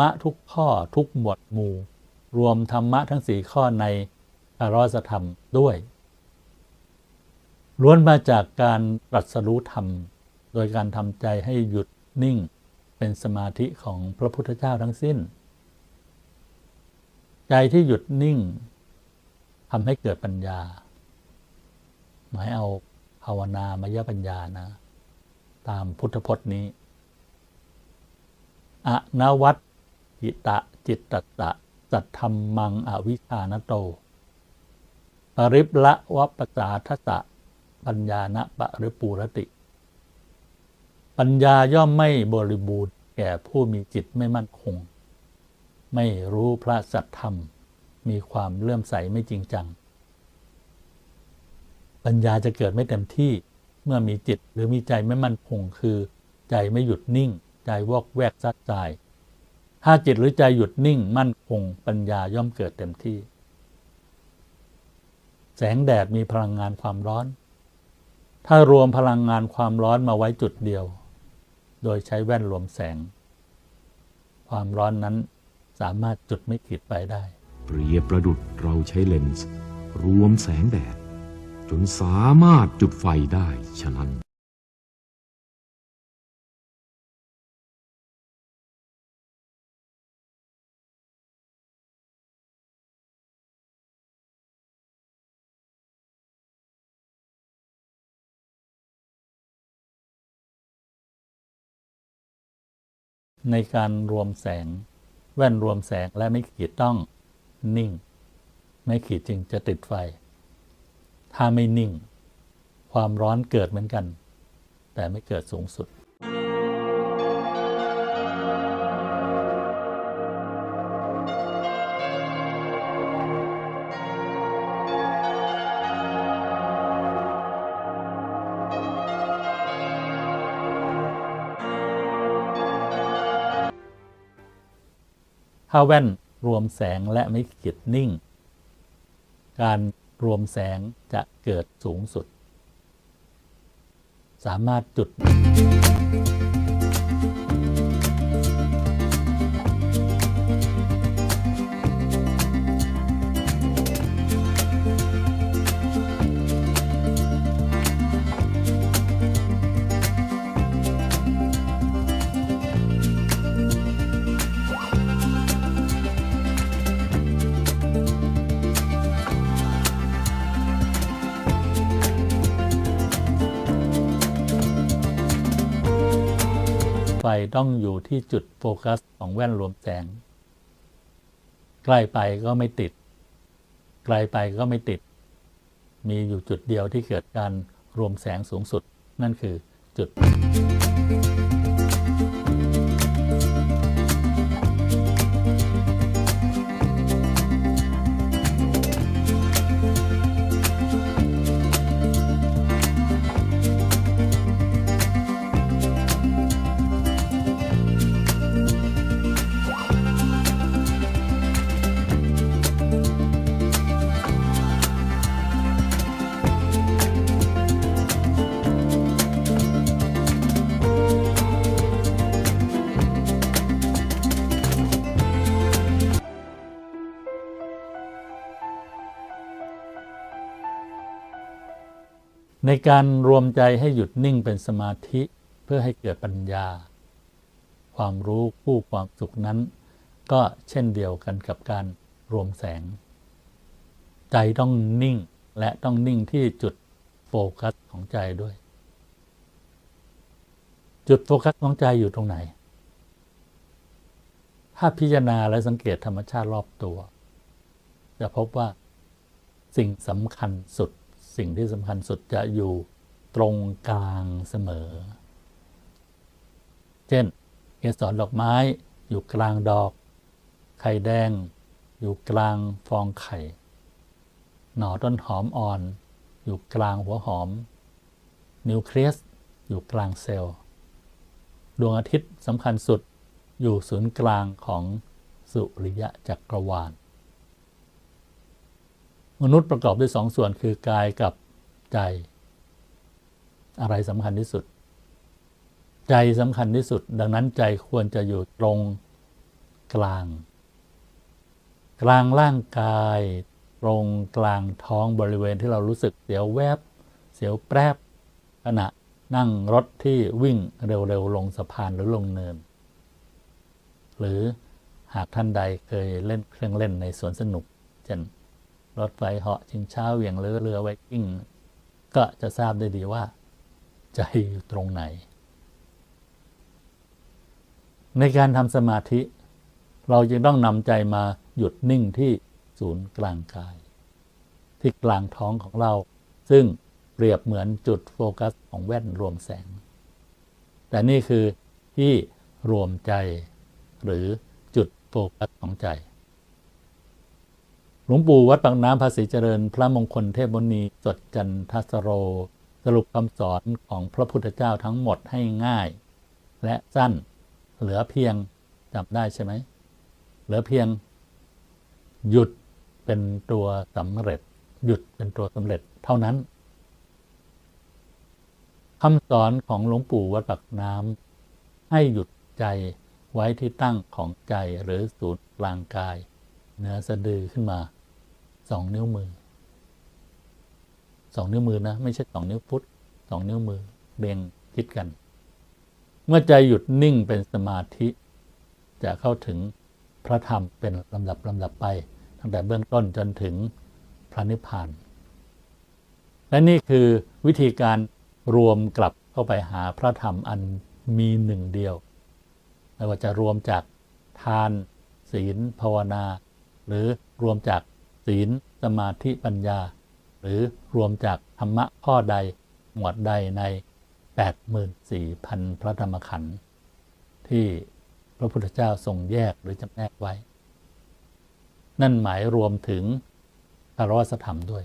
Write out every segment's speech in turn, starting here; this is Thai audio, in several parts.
มะทุกข้อทุกหมวดหมู่ รวมธรรมะทั้งสี่ข้อในอารสธรรมด้วย ล้วนมาจากการตรัสรู้ธรรม โดยการทำใจให้หยุดนิ่งเป็นสมาธิของพระพุทธเจ้าทั้งสิ้น ใจที่หยุดนิ่งทำให้เกิดปัญญา หมายเอาภาวนามยปัญญานะ ตามพุทธพจน์นี้ อนวัต จิตะจิตตตะสัทธรรมังอวิชานโต ปริปละวปสาทสะปัญญาณปริปูรติ ปัญญาย่อมไม่บริบูรณ์แก่ผู้มีจิตไม่มั่นคง ไม่รู้พระสัทธรรม มีความเลื่อมใสไม่จริงจัง ปัญญาจะเกิดไม่เต็มที่เมื่อมีจิตหรือมีใจไม่มั่นคงคือ ใจไม่หยุดนิ่ง ใจวอกแวกซัดใจ ถ้าจิตหรือใจหยุดนิ่งมั่นคงปัญญาย่อมเกิดเต็มที่ แสงแดดมีพลังงานความร้อน ถ้ารวมพลังงานความร้อนมาไว้จุดเดียว โดยใช้แว่นรวมแสง ความร้อนนั้นสามารถจุดไม่ขีดไปได้ เปรียบประดุดเราใช้เลนส์ รวมแสงแดด จนสามารถจุดไฟได้ฉะนั้น ในการรวมแสง แว่นรวมแสงและไม่ขีดต้องนิ่ง ไม่ขีดจึงจะติดไฟ ถ้าไม่นิ่ง ความร้อนเกิดเหมือนกัน แต่ไม่เกิดสูงสุด ถ้าแว่นรวมแสงและไม่ขีดนิ่ง การรวมแสงจะเกิดสูงสุด สามารถจุด ไปต้องอยู่ที่จุดโฟกัสของแว่นรวมแสง ใกล้ไปก็ไม่ติด ไกลไปก็ไม่ติด มีอยู่จุดเดียวที่เกิดการรวมแสงสูงสุด นั่นคือจุด ในการรวมใจให้หยุดนิ่งเป็นสมาธิเพื่อให้เกิดปัญญา ความรู้คู่ความสุขนั้น ก็เช่นเดียวกันกับการรวมแสง ใจต้องนิ่งและต้องนิ่งที่จุดโฟกัสของใจด้วย จุดโฟกัสของใจอยู่ตรงไหน ถ้าพิจารณาและสังเกตธรรมชาติรอบตัว จะพบว่าสิ่งสำคัญสุด สิ่งที่สำคัญสุดจะอยู่ตรงกลางเสมอ เช่น เกสรดอกไม้อยู่กลางดอก ไข่แดง อยู่กลางฟองไข่ หน่อต้นหอมอ่อน อยู่กลางหัวหอม นิวเคลียสอยู่กลางเซลล์ ดวงอาทิตย์สำคัญสุดอยู่ศูนย์กลางของสุริยะจักรวาล มนุษย์ประกอบด้วยสองส่วนคือกายกับใจ อะไรสำคัญที่สุด ใจสำคัญที่สุด ดังนั้นใจควรจะอยู่ตรงกลาง กลางร่างกาย ตรงกลางท้องบริเวณที่เรารู้สึกเสียวแวบ เสียวแปรบขณะนั่งรถที่วิ่งเร็วๆ ลงสะพานหรือลงเนิน หรือหากท่านใดเคยเล่นเครื่องเล่นในสวนสนุกเช่น รถไฟเหาะชิงช้าเหวี่ยงเรือเรือไวกิ้ง ก็จะทราบได้ดีว่า ใจอยู่ตรงไหน ในการทำสมาธิ เราจึงต้องนำใจมาหยุดนิ่งที่ศูนย์กลางกาย ที่กลางท้องของเรา ซึ่งเปรียบเหมือนจุดโฟกัสของแว่นรวมแสง แต่นี่คือที่รวมใจหรือจุดโฟกัสของใจ หลวงปู่วัดปากน้ำภาษีเจริญ พระมงคลเทพมุนีสดจันทสโร สรุปคำสอนของพระพุทธเจ้าทั้งหมดให้ง่าย และสั้นเหลือเพียงจำได้ใช่ไหมเหลือเพียง หยุดเป็นตัวสำเร็จ หยุดเป็นตัวสำเร็จเท่านั้นคำสอนของหลวงปู่วัดปากน้ำให้หยุดใจไว้ที่ตั้งของใจหรือศูนย์กลางกาย เนือสะดือขึ้นมา สองนิ้วมือสองนิ้วมือนะ ไม่ใช่สองนิ้วพุทธสองนิ้วมือเรียงคิดกัน เมื่อใจหยุดนิ่งเป็นสมาธิ จะเข้าถึงพระธรรมเป็นลำดับลำดับไปตั้งแต่เบื้องต้นจนถึงพระนิพพาน และนี่คือวิธีการรวมกลับเข้าไปหาพระธรรมอันมีหนึ่งเดียวไม่ว่าจะรวมจากทานศีลภาวนา หรือรวมจาก ศีล สมาธิปัญญา หรือรวมจากธรรมะข้อใดหมวดใดใน 84,000 พระธรรมขันธ์ที่พระพุทธเจ้าทรงแยกหรือจำแนกไว้ นั่นหมายรวมถึงคารวะธรรมด้วย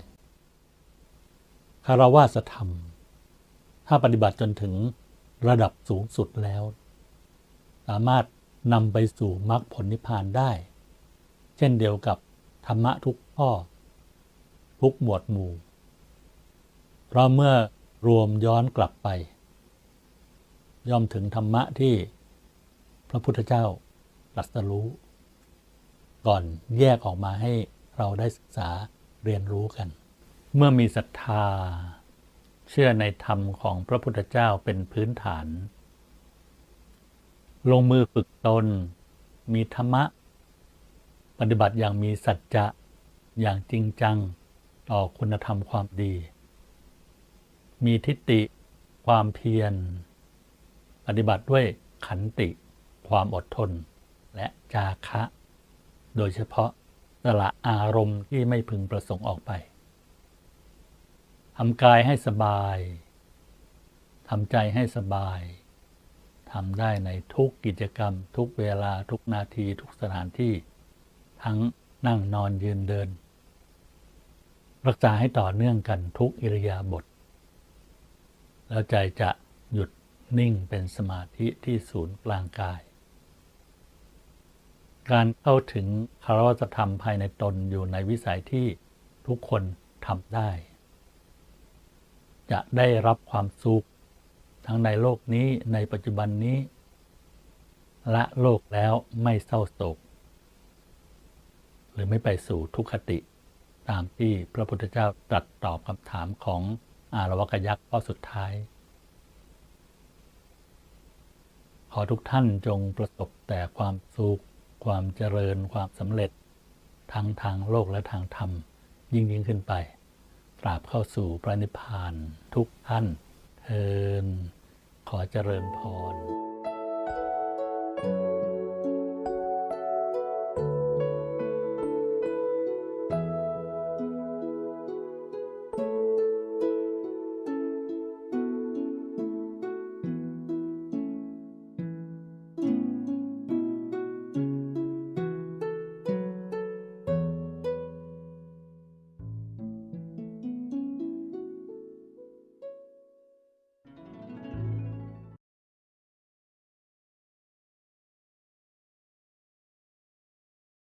คารวะธรรม ถ้าปฏิบัติจนถึงระดับสูงสุดแล้ว สามารถนำไปสู่มรรคผลนิพพานได้ เช่นเดียวกับ ธรรมะทุกข้อ ทุกหมวดหมู่ เพราะเมื่อรวมย้อนกลับไป ย่อมถึงธรรมะที่พระพุทธเจ้าตรัสรู้ ก่อนแยกออกมาให้เราได้ศึกษาเรียนรู้กัน เมื่อมีศรัทธา เชื่อในธรรมของพระพุทธเจ้าเป็นพื้นฐาน ลงมือฝึกตนมีธรรมะ ปฏิบัติอย่างมีสัจจะอย่างจริงจังต่อคุณธรรมความดี มีทิฏฐิความเพียร ปฏิบัติด้วยขันติความอดทน และจาคะ โดยเฉพาะสละอารมณ์ที่ไม่พึงประสงค์ออกไปทำกายให้สบายทำใจให้สบายทำได้ในทุกกิจกรรม ทุกเวลาทุกนาทีทุกสถานที่ ทั้งนั่งนอนยืนเดิน รักษาให้ต่อเนื่องกันทุกอิริยาบถแล้วใจจะหยุดนิ่งเป็นสมาธิที่ศูนย์กลางกาย การเข้าถึงคารวะธรรมภายในตนอยู่ในวิสัยที่ทุกคนทำได้ จะได้รับความสุขทั้งในโลกนี้ในปัจจุบันนี้ ละโลกแล้วไม่เศร้าโศก หรือไม่ไปสู่ทุกขติ ตามที่พระพุทธเจ้าตรัสตอบคำถามของอารวกยักษ์ข้อสุดท้าย ขอทุกท่านจงประสบแต่ความสุขความเจริญความสำเร็จ ทั้งทางโลกและทางธรรม ยิ่งยิ่งขึ้นไปตราบเข้าสู่พระนิพพานทุกท่านเทินขอเจริญพร